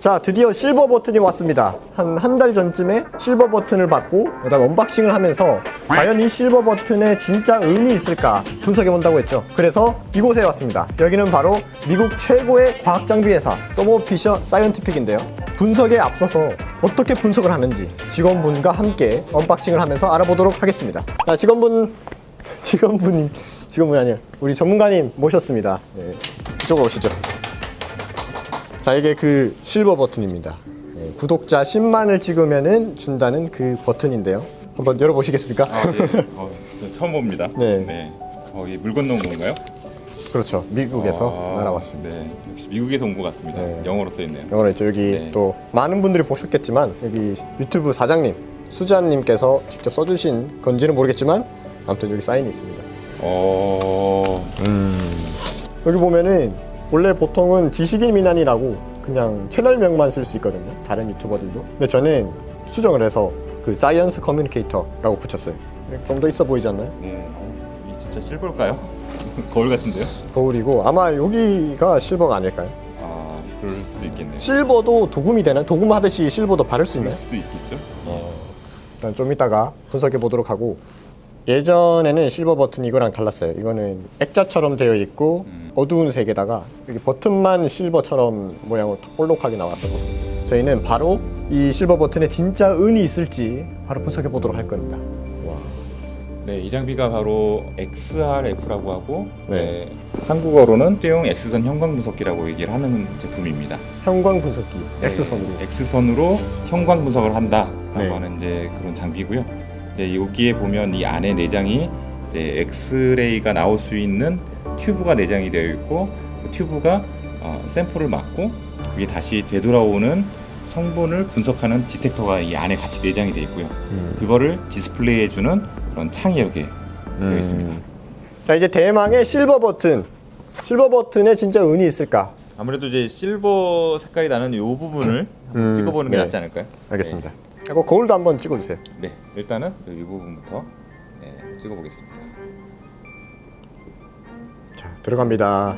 자 드디어 실버 버튼이 왔습니다. 한 한 달 전쯤에 실버 버튼을 받고 그다음 언박싱을 하면서 과연 이 실버 버튼에 진짜 의미 있을까 분석해 본다고 했죠. 그래서 이곳에 왔습니다. 여기는 바로 미국 최고의 과학 장비 회사 서모피셔 사이언티픽인데요. 분석에 앞서서 어떻게 분석을 하는지 직원분과 함께 언박싱을 하면서 알아보도록 하겠습니다. 자 직원분 직원분이 직원분이 아니에요 우리 전문가님 모셨습니다. 네, 이쪽으로 오시죠 자 이게 그 실버 버튼입니다. 예, 구독자 10만을 찍으면은 준다는 그 버튼인데요. 한번 열어보시겠습니까? 아, 예. 어, 저 처음 봅니다. 네. 어, 이 물 건너온 건가요? 그렇죠. 미국에서 아, 날아왔습니다. 네. 역시 미국에서 온 것 같습니다. 네. 영어로 써 있네요. 영어로 있죠. 여기 네. 또 많은 분들이 보셨겠지만 여기 유튜브 사장님 수잔님께서 직접 써주신 건지는 모르겠지만 아무튼 여기 사인이 있습니다. 어, 여기 보면은 원래 보통은 지식인 미난이라고 그냥 채널명만 쓸 수 있거든요. 다른 유튜버들도. 근데 저는 수정을 해서 그 사이언스 커뮤니케이터라고 붙였어요. 좀 더 있어 보이지 않나요? 네. 어, 이게 진짜 실버일까요? 거울 같은데요? 거울이고 아마 여기가 실버가 아닐까요? 아, 그럴 수도 있겠네요. 실버도 도금이 되나요? 도금 하듯이 실버도 바를 수 그럴 있나요? 수도 있겠죠? 일단 좀 이따가 분석해 보도록 하고 예전에는 실버 버튼 이거랑 달랐어요. 이거는 액자처럼 되어 있고 음. 어두운 색에다가 여기 버튼만 실버처럼 모양으로 탁 볼록하게 나왔었거든요. 저희는 바로 이 실버 버튼에 진짜 은이 있을지 바로 분석해 보도록 할 겁니다. 와. 네, 이 장비가 바로 XRF라고 하고 네. 네, 한국어로는 떼용 X선 형광 분석기라고 얘기를 하는 제품입니다. 형광 분석기 네, X선으로. X선으로 형광 분석을 한다라고 네. 하는 이제 그런 장비고요. 이제 여기에 보면 이 안에 내장이 엑스레이가 나올 수 있는 튜브가 내장이 되어 있고 그 튜브가 어, 샘플을 맞고 그게 다시 되돌아오는 성분을 분석하는 디텍터가 이 안에 같이 내장이 되어 있고요. 음. 그거를 디스플레이해주는 그런 창이 이렇게 되어 있습니다. 자 이제 대망의 실버 버튼. 실버 버튼에 진짜 은이 있을까? 아무래도 이제 실버 색깔이 나는 이 부분을 음, 찍어보는 게 네. 낫지 않을까요? 알겠습니다. 이 거 거울도 한번 찍어주세요. 네, 네, 일단은 이 부분부터 네, 찍어보겠습니다. 자 들어갑니다.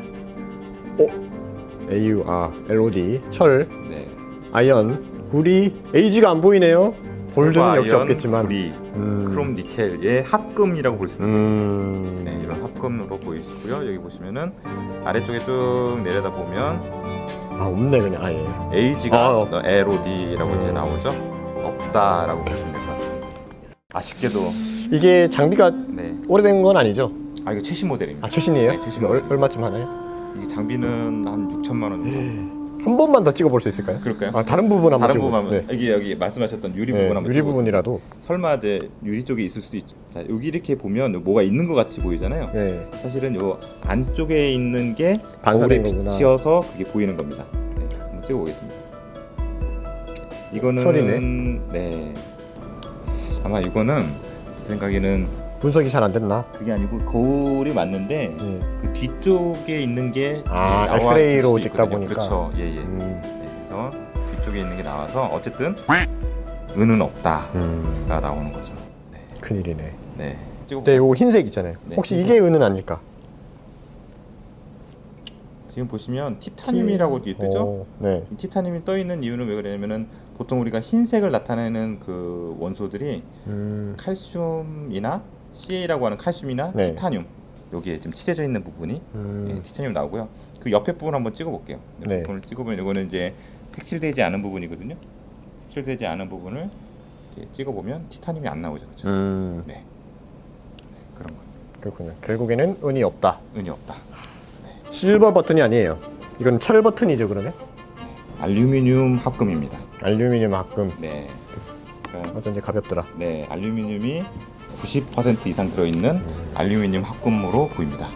오, AU 아 LOD 철 네, 아이언 구리 에이지가 안 보이네요. 골드는 역시 없겠지만. 구리, 음. 크롬 니켈의 합금이라고 볼 수 있습니다. 음. 네, 이런 합금으로 보이시고요. 여기 보시면은 아래쪽에 쭉 내려다 보면 아 없네 그냥 아예. AG가 아. LOD라고 이제 음. 나오죠. 없다라고 보시면 됩니다. 아쉽게도 이게 장비가 네, 오래된 건 아니죠? 아 이거 최신 모델입니다. 아 최신이에요? 네, 최신 얼, 모델. 얼마쯤 하나요? 이 장비는 한 6천만 원 정도. 한 번만 더 찍어볼 수 있을까요? 그럴까요? 아 다른 부분 한번 다른 찍어보죠. 부분 한번 여기 여기 말씀하셨던 유리 네, 부분 한번 유리 찍어보세요. 부분이라도. 설마 이제 유리 쪽에 있을 수도 있죠. 자 여기 이렇게 보면 뭐가 있는 것 같이 보이잖아요. 네. 사실은 요 안쪽에 있는 게 반사된 거구나. 비치어서 그게 보이는 겁니다. 네, 한번 찍어보겠습니다. 이거는 철이네. 네 아마 이거는 제 생각에는 분석이 잘 안 됐나? 그게 아니고 거울이 맞는데 네. 그 뒤쪽에 있는 게 아, 나왔을 엑스레이로 수도 찍다 있거든요. 보니까. 그렇죠. 예예. 음. 네, 그래서 뒤쪽에 있는 게 나와서 어쨌든 은은 없다가 음. 나오는 거죠. 네, 큰일이네. 네. 찍어 네, 요거 흰색 있잖아요. 네, 혹시. 이게 은은 아닐까? 지금 보시면 티타늄이라고 뒤에 뜨죠. 오, 네. 이 티타늄이 떠 있는 이유는 왜 그러냐면은 보통 우리가 흰색을 나타내는 그 원소들이 음. 칼슘이나 CA라고 하는 칼슘이나 네. 티타늄 여기에 지금 칠해져 있는 부분이 음. 예, 티타늄 나오고요. 그 옆에 부분 한번 찍어볼게요. 옆 네. 부분을 찍어보면 이거는 이제 색칠되지 않은 부분이거든요. 색칠되지 않은 부분을 이렇게 찍어보면 티타늄이 안 나오죠, 그렇죠? 음. 네, 그런 거. 그렇군요. 결국에는 은이 없다. 은이 없다. 실버 버튼이 아니에요. 이건 철 버튼이죠, 그러면? 알루미늄 합금입니다. 알루미늄 합금. 네. 그러니까 어쩐지 가볍더라. 네, 알루미늄이 90% 이상 들어있는 알루미늄 합금으로 보입니다.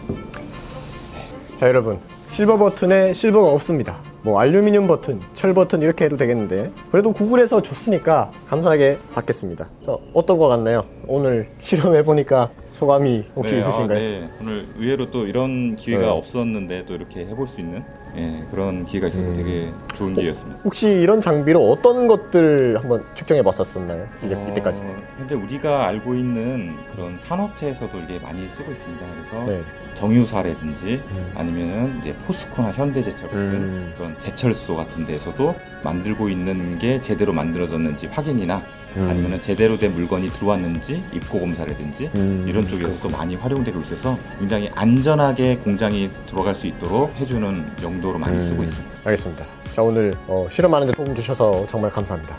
자, 여러분. 실버 버튼에 실버가 없습니다. 뭐 알루미늄 버튼, 철 버튼 이렇게 해도 되겠는데 그래도 구글에서 줬으니까 감사하게 받겠습니다. 저 어떤 거 같나요? 오늘 실험해 보니까 소감이 혹시 네, 있으신가요? 아, 네. 오늘 의외로 또 이런 기회가 네. 없었는데 또 이렇게 해볼 수 있는 예, 그런 기회가 있어서 음. 되게 좋은 기회였습니다. 혹시 이런 장비로 어떤 것들을 한번 측정해 봤었었나요? 이제 어, 이때까지. 현재 우리가 알고 있는 그런 산업체에서도 이게 많이 쓰고 있습니다. 그래서 네. 정유사라든지 음. 아니면은 이제 포스코나 현대제철 같은 음. 그런 제철소 같은 데서도 만들고 있는 게 제대로 만들어졌는지 확인이나 음. 아니면은 제대로 된 물건이 들어왔는지 입고 검사라든지 음. 이런 쪽에서도 많이 활용되고 있어서 굉장히 안전하게 공장이 들어갈 수 있도록 해주는 용도로 많이 음. 쓰고 있습니다. 알겠습니다. 자 오늘 어, 실험하는데 도움 주셔서 정말 감사합니다.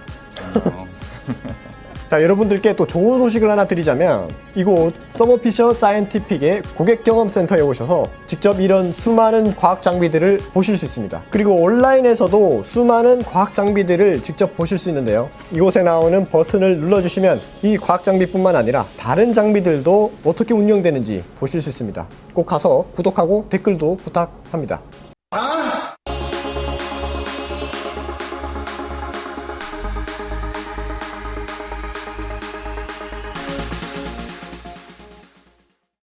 어, 자 여러분들께 또 좋은 소식을 하나 드리자면 이곳 서머피셔 사이언티픽의 고객 경험 센터에 오셔서 직접 이런 수많은 과학 장비들을 보실 수 있습니다. 그리고 온라인에서도 수많은 과학 장비들을 직접 보실 수 있는데요. 이곳에 나오는 버튼을 눌러주시면 이 과학 장비뿐만 아니라 다른 장비들도 어떻게 운영되는지 보실 수 있습니다. 꼭 가서 구독하고 댓글도 부탁합니다.